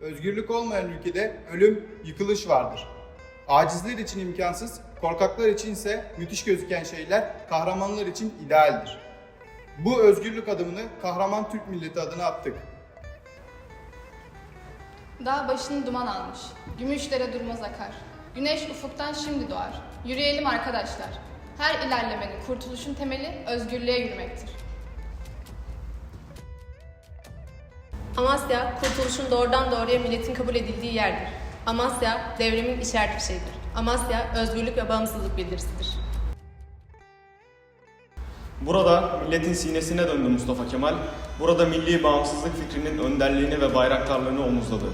Özgürlük olmayan ülkede ölüm, yıkılış vardır. Acizler için imkansız, korkaklar için ise müthiş gözüken şeyler kahramanlar için idealdir. Bu özgürlük adımını kahraman Türk milleti adına attık. Dağ başını duman almış. Gümüşlere durmaz akar. Güneş ufuktan şimdi doğar. Yürüyelim arkadaşlar. Her ilerlemenin, kurtuluşun temeli özgürlüğe yürümektir. Amasya, kurtuluşun doğrudan doğruya milletin kabul edildiği yerdir. Amasya, devrimin işaret bir şeydir. Amasya, özgürlük ve bağımsızlık bildirisidir. Burada milletin sinesine döndü Mustafa Kemal. Burada milli bağımsızlık fikrinin önderliğini ve bayraktarlığını omuzladı.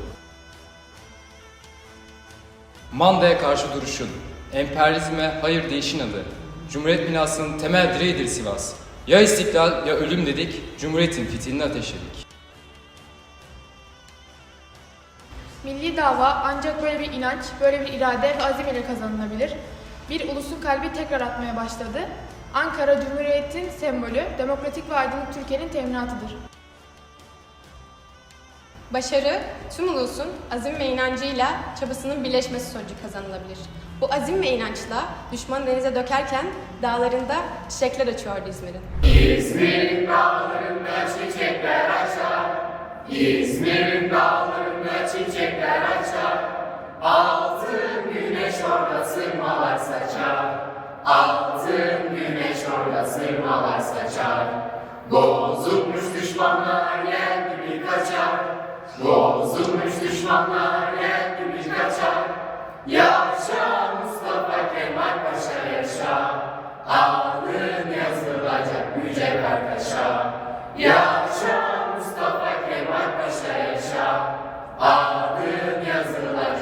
Manda'ya karşı duruşun, emperyalizme hayır deyişin adı. Cumhuriyet binasının temel direğidir Sivas. Ya istiklal ya ölüm dedik, Cumhuriyet'in fitilini ateşledik. Milli dava ancak böyle bir inanç, böyle bir irade ve azim ile kazanılabilir. Bir ulusun kalbi tekrar atmaya başladı. Ankara Cumhuriyet'in sembolü, demokratik ve aydınlık Türkiye'nin teminatıdır. Başarı, tüm ulusun azim ve inancıyla çabasının birleşmesi sonucu kazanılabilir. Bu azim ve inançla düşman denize dökerken dağlarında çiçekler açıyordu İzmir'in. Kışta çiçekler açar, altın güneş orada sırmalar saçar. Altın güneş orada sırmalar saçar. Bozulmuş düşmanlar yer gibi kaçar. Bozulmuş düşmanlar yer gibi kaçar. Yaşa Mustafa Kemal Paşa yaşa. Adın yazılacak yüce kardeşa. Yaşa Mustafa Kemal Paşa yaşa. Adım yazılan